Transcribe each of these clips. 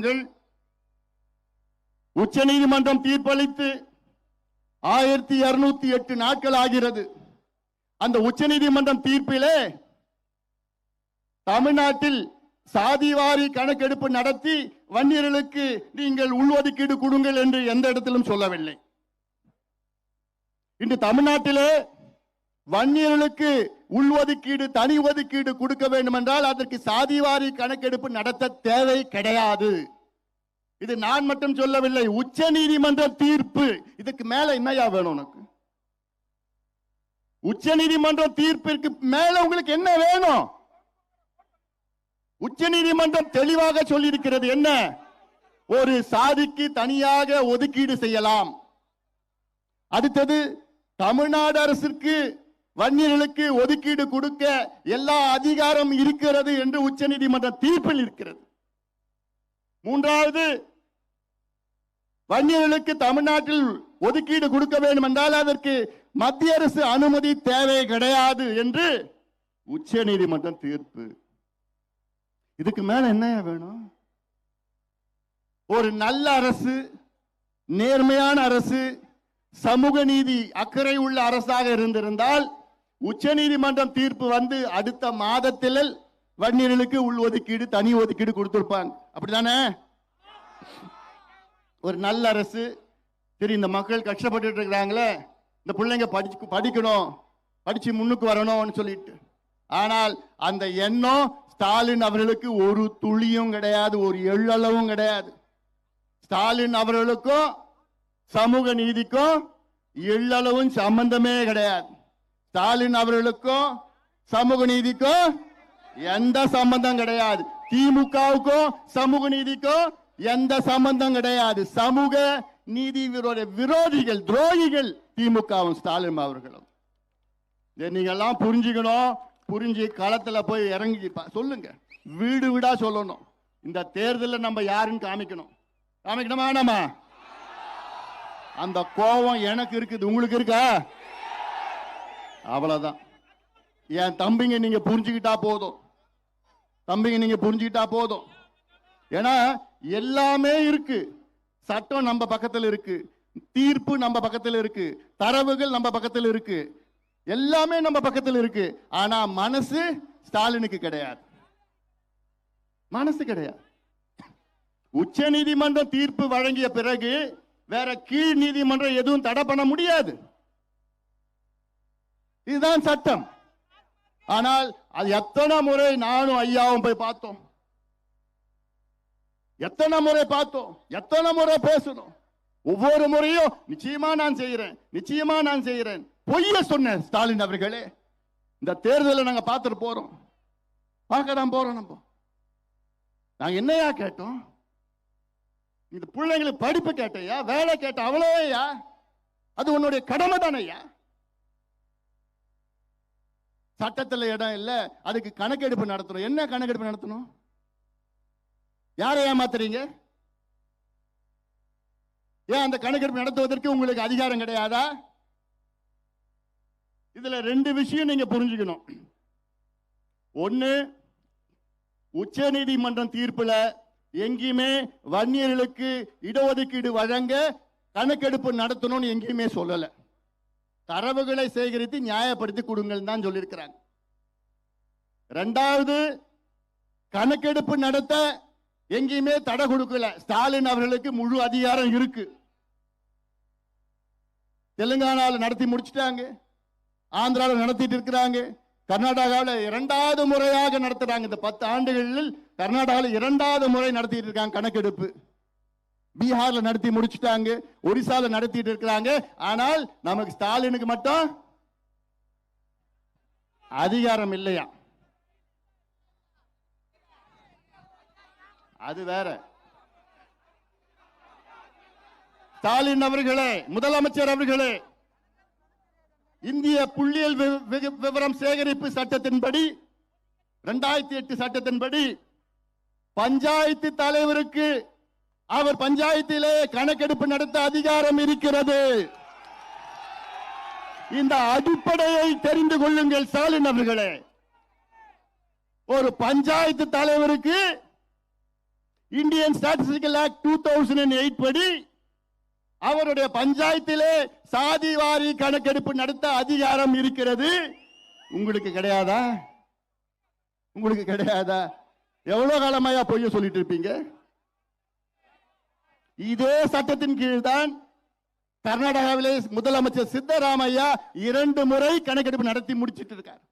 நீதிமன்றங்கள் உச்ச நீதிமன்றம் தீர்ப்பளித்து ஆயிரத்தி இருநூத்தி எட்டு நாட்கள் ஆகிறது. அந்த உச்ச நீதிமன்றம் தீர்ப்பிலே தமிழ்நாட்டில் சாதிவாரி கணக்கெடுப்பு நடத்தி வன்னியர்களுக்கு நீங்கள் உள்ஒதுக்கீடு கொடுங்கள் என்று எந்த இடத்திலும் சொல்லவில்லை. இன்று தமிழ்நாட்டிலே வன்னியர்களுக்கு உள்ஒதுக்கீடு தனி ஒதுக்கீடு கொடுக்க வேண்டும் என்றால் அதற்கு சாதிவாரி கணக்கெடுப்பு நடத்த தேவை கிடையாது. இது நான் மட்டும் சொல்லவில்லை உச்ச நீதிமன்ற தீர்ப்பு. இதுக்கு மேல என்னையா வேணும் உனக்கு? உச்ச நீதிமன்ற தீர்ப்பிற்கு மேல உங்களுக்கு என்ன வேணும்? உச்ச நீதிமன்றம் தெளிவாக சொல்லியிருக்கிறது என்ன? ஒரு சாதிக்கு தனியாக ஒதுக்கீடு செய்யலாம். அடுத்தது தமிழ்நாடு அரசிற்கு வன்னியர்களுக்கு ஒதுக்கீடு கொடுக்க எல்லா அதிகாரம் இருக்கிறது என்று உச்சநீதிமன்ற தீர்ப்பில் இருக்கிறது. மூன்றாவது வன்னியர்களுக்கு தமிழ்நாட்டில் ஒதுக்கீடு கொடுக்க வேண்டும் என்றால் அதற்கு மத்திய அரசு அனுமதி தேவை கிடையாது என்று உச்ச நீதிமன்றம் தீர்ப்பு. இதுக்கு மேல என்ன வேணும்? ஒரு நல்ல அரசு நேர்மையான அரசு சமூக நீதி அக்கறை உள்ள அரசாக இருந்திருந்தால் உச்ச நீதிமன்றம் தீர்ப்பு வந்து அடுத்த மாதத்தில் வன்னியர்களுக்கு உள் ஒதுக்கீடு தனி ஒதுக்கீடு கொடுத்துருப்பாங்க. அப்படிதானே ஒரு நல்ல அரசு. சரி இந்த மக்கள் கஷ்டப்பட்டு இருக்கிறாங்களே இந்த பிள்ளைங்க படிச்சு படிக்கணும் படிச்சு முன்னுக்கு வரணும்னு சொல்லிட்டு. ஆனால் அந்த எண்ணம் ஸ்டாலின் அவர்களுக்கு ஒரு துளியும் கிடையாது ஒரு எள்ளளவும் கிடையாது. ஸ்டாலின் அவர்களுக்கும் சமூக நீதிக்கும் எள்ளளவும் சம்பந்தமே கிடையாது. ஸ்டாலின் அவர்களுக்கும் சமூக நீதிக்கும் எந்த சம்பந்தம் கிடையாது. திமுகவுக்கும் சமூக நீதிக்கும் எந்த சம்பந்தம் கிடையாது. சமூக நீதி விரோதிகள் துரோகிகள் திமுகவும் ஸ்டாலின் அவர்களும். நீங்கெல்லாம் நீங்க எல்லாம் புரிஞ்சுக்கணும். புரிஞ்சு களத்துல போய் இறங்கி சொல்லுங்க. வீடு வீடா சொல்லணும். இந்த தேர்தலில் நம்ம யாருன்னு காமிக்கணும். காமிக்கணுமா வேணாமா? அந்த கோபம் எனக்கு இருக்குது. உங்களுக்கு இருக்கா? அவ்வளவுதான். என் தம்பிங்க நீங்க புரிஞ்சுக்கிட்டா போதும். தம்பிங்க நீங்க புரிஞ்சுக்கிட்டா போதும். ஏன்னா எல்லாமே இருக்கு. சட்டம் நம்ம பக்கத்தில் இருக்கு. தீர்ப்பு நம்ம பக்கத்தில் இருக்கு. தரவுகள் நம்ம பக்கத்தில் இருக்கு. எல்லாமே நம்ம பக்கத்தில் இருக்கு. ஆனா மனசு ஸ்டாலினுக்கு கிடையாது. மனசு கிடையாது. உச்ச நீதிமன்றம் தீர்ப்பு வழங்கிய பிறகு வேற கீழ் நீதிமன்றம் எதுவும் தடை பண்ண முடியாது. இதுதான் சட்டம். ஆனால் அது எத்தனை முறை நானும் ஐயாவும் போய் பார்த்தோம். எத்தனை முறை பார்த்தோம். எத்தனை முறை பேசணும். ஒவ்வொரு முறையும் நிச்சயமா நான் செய்கிறேன் நிச்சயமா நான் செய்கிறேன். பொய்ய சொன்னேன் ஸ்டாலின் அவர்களே இந்த தேர்தலை நாங்க பார்த்துட்டு போறோம். பார்க்க தான் போறோம் நம்ம. நாங்க என்னையா கேட்டோம்? இந்த பிள்ளைங்களுக்கு படிப்பு கேட்டையா? வேலை கேட்ட அவ்வளோயா? அது உன்னுடைய கடமை தானையா? சட்டத்தில் இடம் இல்லை அதுக்கு கணக்கெடுப்பு நடத்தணும். என்ன கணக்கெடுப்பு நடத்தணும்? யாரை ஏமாத்துறீங்க? ஏன் அந்த கணக்கெடுப்பு நடத்துவதற்கு உங்களுக்கு அதிகாரம் கிடையாதா? இதுல ரெண்டு விஷயம் நீங்க புரிஞ்சுக்கணும். ஒன்று உச்ச நீதிமன்றம் தீர்ப்புல எங்கேயுமே வன்னியர்களுக்கு இடஒதுக்கீடு வழங்க கணக்கெடுப்பு நடத்தணும்னு எங்கேயுமே சொல்லலை. தரவுகளை சேகரித்து நியாயப்படுத்தி கொடுங்கள் தான் சொல்லியிருக்கிறாங்க. ரெண்டாவது கணக்கெடுப்பு நடத்த எங்கேயுமே தடை கொடுக்கல. ஸ்டாலின் அவர்களுக்கு முழு அதிகாரம் இருக்கு. தெலுங்கானாவில் நடத்தி முடிச்சிட்டாங்க. ஆந்திராவில் நடத்திட்டு இருக்கிறாங்க. கர்நாடகாவில் இரண்டாவது முறையாக நடத்துறாங்க. இந்த பத்து ஆண்டுகளில் கர்நாடகாவில் இரண்டாவது முறை நடத்திட்டு இருக்காங்க கணக்கெடுப்பு. பீகார்ல நடத்தி முடிச்சுட்டாங்க ஒரிசால நடத்திட்டு இருக்கிறாங்க. ஆனால் நமக்கு ஸ்டாலினுக்கு மட்டும் அதிகாரம் இல்லையா? அது வேற. ஸ்டாலின் அவர்களே முதலமைச்சர் அவர்களே இந்திய புள்ளியியல் விவரம் சேகரிப்பு சட்டத்தின்படி இரண்டாயிரத்தி எட்டு சட்டத்தின்படி பஞ்சாயத்து தலைவருக்கு அவர் பஞ்சாயத்திலே கணக்கெடுப்பு நடத்த அதிகாரம் இருக்கிறது. இந்த அடிப்படையை தெரிந்து கொள்ளுங்கள் ஸ்டாலின் அவர்களே. ஒரு பஞ்சாயத்து தலைவருக்கு Indian statistical act two thousand eight படி அவருடைய பஞ்சாயத்திலே சாதி வாரி கணக்கெடுப்பு நடத்த அதிகாரம் இருக்கிறது. உங்களுக்கு கிடையாதா? உங்களுக்கு கிடையாதா? எவ்வளவு காலமாயா பொய்ய சொல்லிட்டு இருப்பீங்க? இதே சட்டத்தின் கீழ் தான் கர்நாடகாவிலே முதலமைச்சர் சித்தராமையா இரண்டு முறை கணக்கெடுப்பு நடத்தி முடிச்சிட்டு இருக்கார்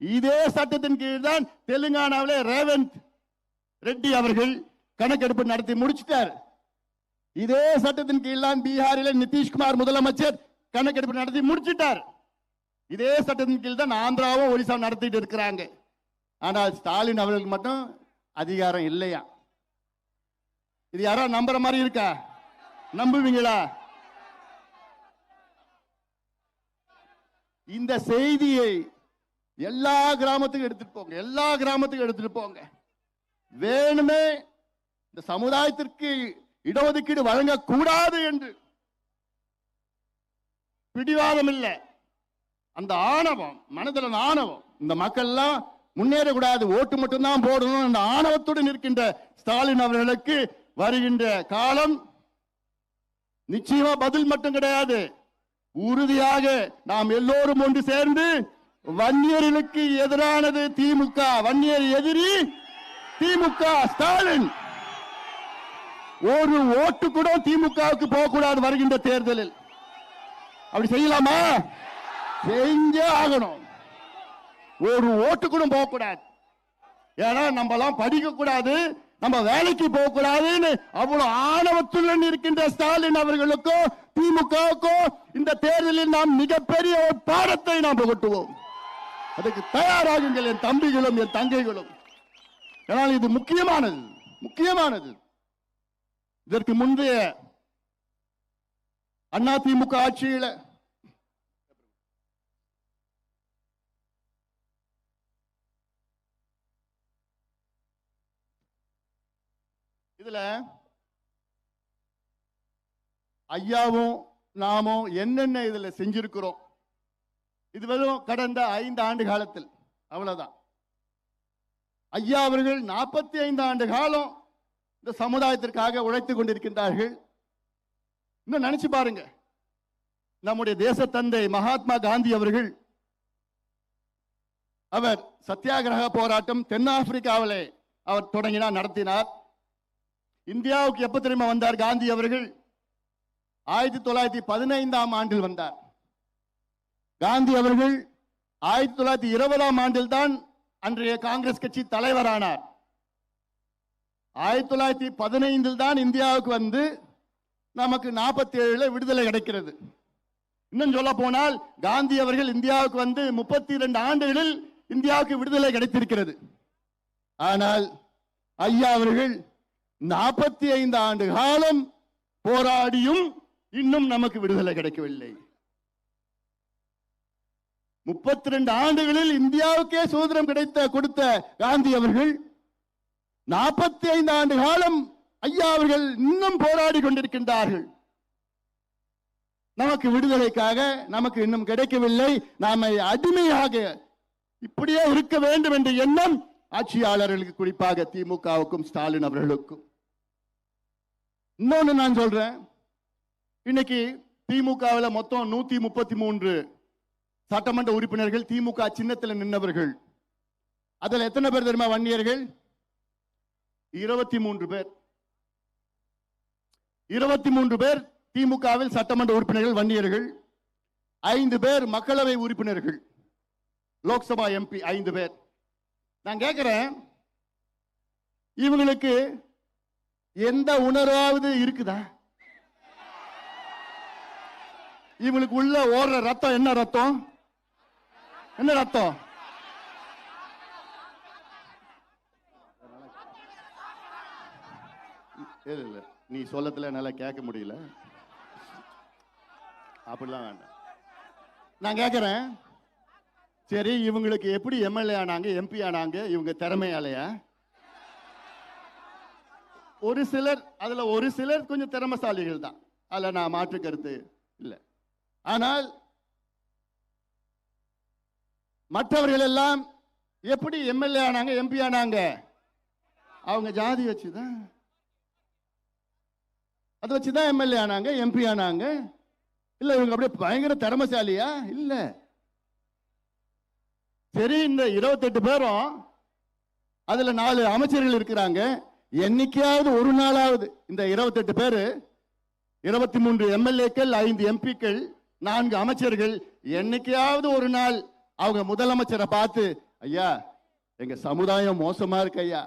இதே சட்டத்தின் கீழ் தான் தெலுங்கானாவிலே ரேவந்த் ரெட்டி அவர்கள் கணக்கெடுப்பு நடத்தி முடிச்சிட்டார். இதே சட்டத்தின் கீழ் தான் பீகாரில நிதிஷ்குமார் முதலமைச்சர் கணக்கெடுப்பு நடத்தி முடிச்சிட்டார். இதே சட்டத்தின் கீழ் தான் ஆந்திராவும் ஒரிசா நடத்திட்டு இருக்கிறாங்க. ஆனால் ஸ்டாலின் அவர்களுக்கு மட்டும் அதிகாரம் இல்லையா? இது யாரா நம்புற மாதிரி இருக்கா? நம்புவீங்களா? இந்த செய்தியை எல்லா கிராமத்துக்கும் எடுத்துட்டு போங்க. எல்லா கிராமத்துக்கும் எடுத்துட்டு போங்க. வேணுமே இந்த சமுதாயத்திற்கு இடஒதுக்கீடு வழங்கக்கூடாது என்று பிடிவாதம் இல்லை. அந்த ஆணவம் மனதில் ஆணவம் இந்த மக்கள் எல்லாம் முன்னேறக்கூடாது ஓட்டு மட்டும்தான் போடணும் அந்த ஆணவத்துடன் இருக்கின்ற ஸ்டாலின் அவர்களுக்கு வருகின்ற காலம் நிச்சயமா பதில் மட்டும் கிடையாது. உறுதியாக நாம் எல்லோரும் ஒன்று சேர்ந்து வன்னியர்களுக்கு எதிரானது திமுக வன்னியர் எதிரி திமுக ஸ்டாலின். ஒரு ஓட்டு கூட திமுகவுக்கு போகக்கூடாது வருகின்ற தேர்தலில். அப்படி செய்யலாமா? செஞ்சே ஆகணும். ஒரு ஓட்டு கூட போகக்கூடாது. ஏன்னா நம்மலாம் படிக்க கூடாது நம்ம வேலைக்கு போக கூடாதுன்னு அவ்வளவு ஆணவத்துடன் இருக்கின்ற ஸ்டாலின் அவர்களுக்கும் திமுகவுக்கும் இந்த தேர்தலில் நாம் மிகப்பெரிய ஒரு பாடத்தை நாம் புகட்டுவோம். அதுக்கு தயாராகுங்கள் என் தம்பிகளும் என் தங்கைகளும். ஆனால் இது முக்கியமானது முக்கியமானது. இதற்கு முந்தைய அண்ணா திமுக ஆட்சியில இதுல ஐயாவும் நாமும் என்னென்ன இதுல செஞ்சிருக்கிறோம்? இது வெறும் கடந்த ஐந்து ஆண்டு காலத்தில். அவ்வளவுதான். ஐயா அவர்கள் நாற்பத்தி ஐந்து ஆண்டு காலம் இந்த சமுதாயத்திற்காக உழைத்துக் கொண்டிருக்கின்றார்கள். இன்னும் நினைச்சு பாருங்க. நம்முடைய தேச தந்தை மகாத்மா காந்தி அவர்கள் அவர் சத்தியாகிரக போராட்டம் தென்னாப்பிரிக்காவிலே அவர் தொடங்கினார் நடத்தினார். இந்தியாவுக்கு எப்ப தெரியுமா வந்தார் காந்தி அவர்கள்? ஆயிரத்தி தொள்ளாயிரத்தி பதினைந்தாம் ஆண்டில் வந்தார். காந்தி அவர்கள் ஆயிரத்தி தொள்ளாயிரத்தி இருபதாம் ஆண்டில் தான் அன்றைய காங்கிரஸ் கட்சி தலைவரானார். ஆயிரத்தி தொள்ளாயிரத்தி பதினைந்தில் தான் இந்தியாவுக்கு வந்து நமக்கு நாற்பத்தி ஏழுல விடுதலை கிடைக்கிறது. இன்னும் சொல்ல போனால் காந்தி அவர்கள் இந்தியாவுக்கு வந்து முப்பத்தி இரண்டு ஆண்டுகளில் இந்தியாவுக்கு விடுதலை கிடைத்திருக்கிறது. ஆனால் ஐயா அவர்கள் நாற்பத்தி ஐந்து ஆண்டு காலம் போராடியும் இன்னும் நமக்கு விடுதலை கிடைக்கவில்லை. முப்பத்தி ரெண்டு ஆண்டுகளில் இந்தியாவுக்கே சுதந்திரம் கிடைத்த கொடுத்த காந்தி அவர்கள் நாற்பத்தி ஐந்து ஆண்டு காலம் ஐயா அவர்கள் இன்னும் போராடி கொண்டிருக்கின்றார்கள். நமக்கு விடுதலைக்காக நமக்கு இன்னும் கிடைக்கவில்லை. நாம அடிமையாக இப்படியே இருக்க வேண்டும் என்ற எண்ணம் ஆட்சியாளர்களுக்கு குறிப்பாக திமுகவுக்கும் ஸ்டாலின் அவர்களுக்கும். இன்னொன்று நான் சொல்றேன். இன்னைக்கு திமுகவில் மொத்தம் நூத்தி முப்பத்தி மூன்று சட்டமன்ற உறுப்பினர்கள் திமுக சின்னத்தில் நின்றவர்கள் அதில் எத்தனை பேர் தெரியுமா வன்னியர்கள்? இருபத்தி மூன்று பேர். இருபத்தி மூன்று பேர் திமுகவில் சட்டமன்ற உறுப்பினர்கள் வன்னியர்கள். ஐந்து பேர் மக்களவை உறுப்பினர்கள். லோக்சபா எம்பி ஐந்து பேர். நான் கேட்கிறேன் இவங்களுக்கு எந்த உணர்வாவது இருக்குதா? இவங்களுக்கு உள்ள ஓடுற ரத்தம் என்ன ரத்தம்? என்ன ரத்தம்? இல்லை இல்லை. நீ சொல்லத்துல என்னால கேட்க முடியல. அப்படிலாம் வேண்டாம். நான் கேட்குறேன். சரி இவங்களுக்கு எப்படி எம்எல்ஏ ஆனாங்க எம்பி ஆனாங்க இவங்க திறமையாலையா? ஒரு சிலர் அதில் ஒரு சிலர் கொஞ்சம் திறமசாலிகள் தான் அதில் நான் மாற்று கருத்து இல்லை. ஆனால் மற்றவர்கள் எல்லாம் எப்படி எம்எல்ஏ ஆனாங்க எம்பி ஆனாங்க? அவங்க ஜாதி வச்சுதான். அதை வச்சுதான் எம்எல்ஏ ஆனாங்க எம்பி ஆனாங்க. இல்லை இவங்க அப்படியே பயங்கர திறமசாலியா? இல்லை. சரி இந்த இருபத்தெட்டு பேரும் அதில் நாலு அமைச்சர்கள் இருக்கிறாங்க. என்னைக்காவது ஒரு நாளாவது இந்த இருபத்தெட்டு பேரு இருபத்தி மூன்று எம்எல்ஏக்கள் ஐந்து எம்பிக்கள் நான்கு அமைச்சர்கள் என்னைக்காவது ஒரு நாள் அவங்க முதலமைச்சரை பார்த்து ஐயா எங்க சமுதாயம் மோசமா இருக்கு ஐயா.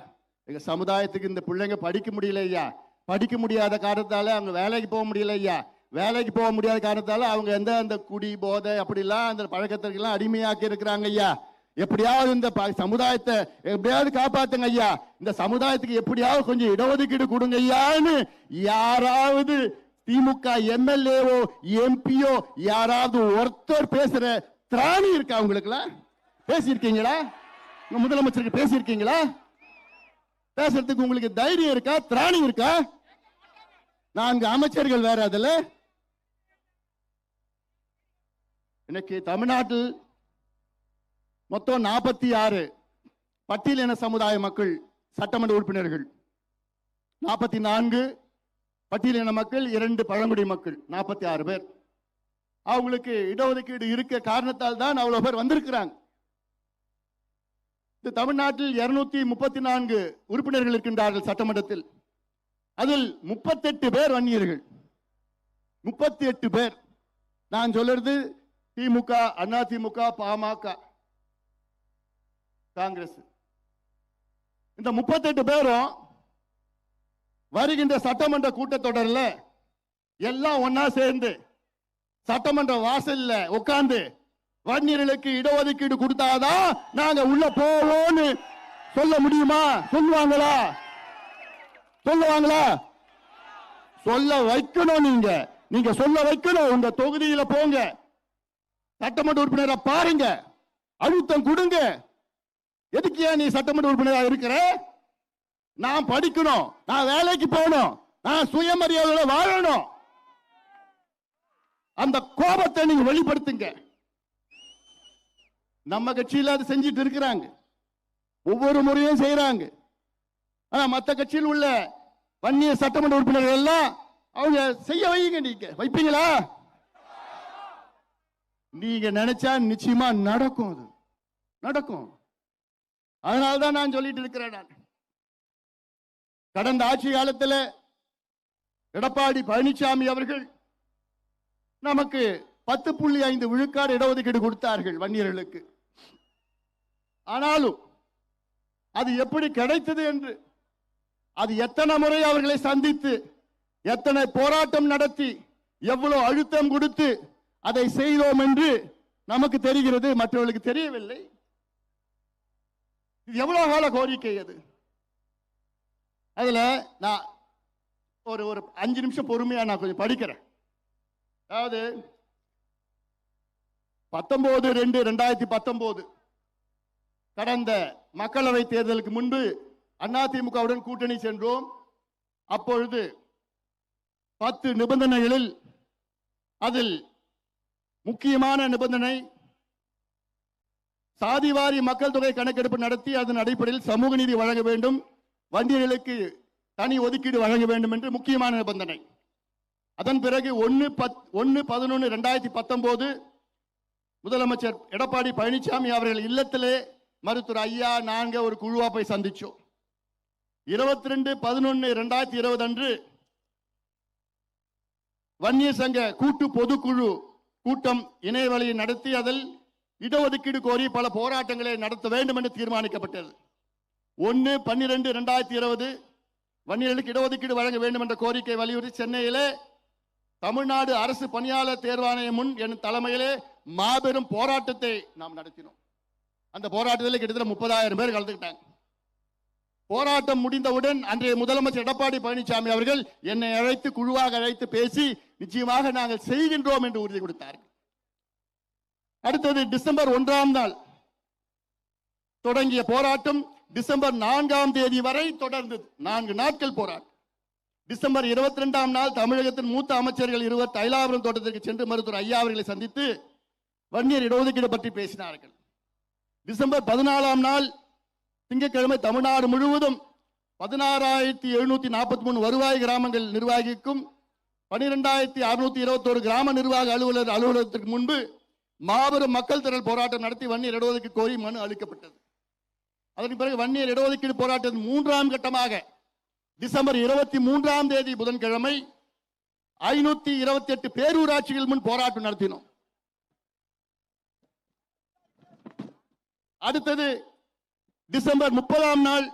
எங்க சமுதாயத்துக்கு இந்த பிள்ளைங்க படிக்க முடியல ஐயா. படிக்க முடியாத காரணத்தால அவங்க வேலைக்கு போக முடியல ஐயா. வேலைக்கு போக முடியாத காரணத்தால அவங்க எந்த அந்த குடி போதை அப்படிலாம் அந்த பழக்கத்திற்கெல்லாம் அடிமையாக்கி இருக்கிறாங்க ஐயா. எப்படியாவது இந்த சமுதாயத்தை எப்படியாவது காப்பாத்துங்க ஐயா. இந்த சமுதாயத்துக்கு எப்படியாவது கொஞ்சம் இடஒதுக்கீடு கொடுங்க ஐயான்னு யாராவது திமுக எம்எல்ஏவோ எம்பியோ யாராவது ஒருத்தர் பேசுற திராணி இருக்கா உங்களுக்குலாம் பேசியிருக்கீங்களா? முதலமைச்சருக்கு பேசியிருக்கீங்களா? பேசுறதுக்கு உங்களுக்கு தைரியம் இருக்கா? திராணி இருக்கா? நான்கு அமைச்சர்கள் வேற அதுல. இன்னைக்கு தமிழ்நாட்டில் மொத்தம் நாற்பத்தி ஆறு பட்டியலின சமுதாய மக்கள் சட்டமன்ற உறுப்பினர்கள். நாற்பத்தி நான்கு பட்டியலின மக்கள் இரண்டு பழங்குடி மக்கள் நாற்பத்தி ஆறு பேர். அவங்களுக்கு இடஒதுக்கீடு இருக்க காரணத்தால் தான் அவ்வளவு பேர் வந்திருக்கிறாங்க. இந்த தமிழ்நாட்டில் இருநூத்தி முப்பத்தி நான்கு உறுப்பினர்கள் இருக்கின்றார்கள் சட்டமன்றத்தில். அதில் முப்பத்தெட்டு பேர் வன்னியர்கள். முப்பத்தி எட்டு பேர். நான் சொல்றது திமுக அண்ணா திமுக பாமக காங்கிரஸ். இந்த முப்பத்தெட்டு பேரும் வருகின்ற சட்டமன்ற கூட்டத்தொடரில் எல்லாம் ஒன்னா சேர்ந்து சட்டமன்ற வாசல்ல உட்கார்ந்து வன்னியர்களுக்கு இடஒதுக்கீடு கொடுத்தாதான் நாங்க உள்ள போவோம்னு சொல்ல முடியுமா? சொல்லுவாங்களா? சொல்லுவாங்களா? சொல்ல வைக்கணும் நீங்க. நீங்க சொல்ல வைக்கணும். உங்க தொகுதியில போங்க. சட்டமன்ற உறுப்பினரை பாருங்க. அழுத்தம் கொடுங்க. எதுக்கு ஏன் நீ சட்டமன்ற உறுப்பினரா இருக்கிற? நான் படிக்கணும் நான் வேலைக்கு போகணும் நான் சுயமரியாதையோட வாழணும். அந்த கோபத்தை நீங்க வெளிப்படுத்துங்க. நம்ம கட்சியில அது செஞ்சிட்டு இருக்கிறாங்க. ஒவ்வொரு முறையும் செய்யறாங்க ஆனா மற்ற கட்சியில் உள்ள வன்னிய சட்டமன்ற உறுப்பினர்கள் எல்லாம் அவங்க செய்ய வைங்க நீங்க. வைப்பீங்களா? நீங்க நினைச்சா நிச்சயமா நடக்கும் அது. நடக்கும். அதனால்தான் நான் சொல்லிட்டு இருக்கிறேன் நான். கடந்த ஆட்சி காலத்துல எடப்பாடி பழனிசாமி அவர்கள் நமக்கு பத்து புள்ளி ஐந்து விழுக்காடு இடஒதுக்கீடு கொடுத்தார்கள் வன்னியர்களுக்கு. ஆனாலும் அது எப்படி கிடைத்தது என்று அது எத்தனை முறை அவர்களை சந்தித்து எத்தனை போராட்டம் நடத்தி எவ்வளவு அழுத்தம் கொடுத்து அதை செய்தோம் என்று நமக்கு தெரிகிறது மற்றவர்களுக்கு தெரியவில்லை. இது எவ்வளோ கால கோரிக்கை அது? அதில் நான் ஒரு ஒரு அஞ்சு நிமிஷம் பொறுமையாக நான் கொஞ்சம் படிக்கிறேன். அதாவது பத்தொம்போது ரெண்டு ரெண்டாயிரத்தி பத்தொம்போது கடந்த மக்களவை தேர்தலுக்கு முன்பு அதிமுகவுடன் கூட்டணி சென்றோம். அப்பொழுது பத்து நிபந்தனைகளில் அதில் முக்கியமான நிபந்தனை சாதிவாரி மக்கள் தொகை கணக்கெடுப்பு நடத்தி அதன் அடிப்படையில் சமூக நீதி வழங்க வேண்டும். வண்டியர்களுக்கு தனி ஒதுக்கீடு வழங்க வேண்டும் என்று முக்கியமான நிபந்தனை. அதன் பிறகு ஒன்று பத் ஒன்று பதினொன்று ரெண்டாயிரத்தி பத்தொம்போது முதலமைச்சர் எடப்பாடி பழனிசாமி அவர்கள் இல்லத்திலே மருத்துவர் ஐயா நாங்கள் ஒரு குழுவாக போய் சந்திச்சோம். இருபத்தி ரெண்டு பதினொன்று ரெண்டாயிரத்தி இருபது அன்று வன்னிய சங்க கூட்டு பொதுக்குழு கூட்டம் இணையவழியை நடத்தி அதில் இடஒதுக்கீடு கோரி பல போராட்டங்களை நடத்த வேண்டும் என்று தீர்மானிக்கப்பட்டது. ஒன்று பன்னிரெண்டு ரெண்டாயிரத்தி இருபது வன்னியர்களுக்கு இடஒதுக்கீடு வழங்க வேண்டும் என்ற கோரிக்கை வலியுறுத்தி சென்னையிலே தமிழ்நாடு அரசு பணியாளர் தேர்வாணையம் முன் என் தலைமையிலே மாபெரும் போராட்டத்தை நாம் நடத்தினோம். அந்த போராட்டத்தில் கிட்டத்தட்ட முப்பதாயிரம் பேர் கலந்துக்கிட்டாங்க. போராட்டம் முடிந்தவுடன் அன்றைய முதலமைச்சர் எடப்பாடி பழனிசாமி அவர்கள் என்னை அழைத்து குழுவாக அழைத்து பேசி நிச்சயமாக நாங்கள் செய்கின்றோம் என்று உறுதி கொடுத்தார்கள். அடுத்தது டிசம்பர் ஒன்றாம் நாள். தொடங்கிய போராட்டம் டிசம்பர் நான்காம் தேதி வரை தொடர்ந்தது. நான்கு நாட்கள் போராட்டம். டிசம்பர் இருபத்தி ரெண்டாம் நாள் தமிழகத்தின் மூத்த அமைச்சர்கள் இருவர் தைலாபுரம் தோட்டத்திற்கு சென்று மருத்துவர் ஐயா அவர்களை சந்தித்து வன்னியர் இடஒதுக்கீடு பற்றி பேசினார்கள். டிசம்பர் பதினாலாம் நாள் திங்கட்கிழமை தமிழ்நாடு முழுவதும் பதினாறாயிரத்தி எழுநூத்தி நாற்பத்தி மூணு வருவாய் கிராமங்கள் நிர்வாகிக்கும் பனிரெண்டாயிரத்தி அறுநூத்தி இருபத்தோரு கிராம நிர்வாக அலுவலர் அலுவலகத்திற்கு முன்பு மாபெரும் மக்கள் திரள் போராட்டம் நடத்தி வன்னியர் இடஒதுக்கீடு கோரி மனு அளிக்கப்பட்டது. அதற்கு பிறகு வன்னியர் இடஒதுக்கீடு போராட்டத்தின் மூன்றாம் கட்டமாக டிசம்பர் இருபத்தி மூன்றாம் தேதி புதன்கிழமை ஐநூத்தி இருபத்தி எட்டு பேரூராட்சிகள் முன் போராட்டம் நடத்தினோம். அடுத்தது டிசம்பர் முப்பதாம் நாள்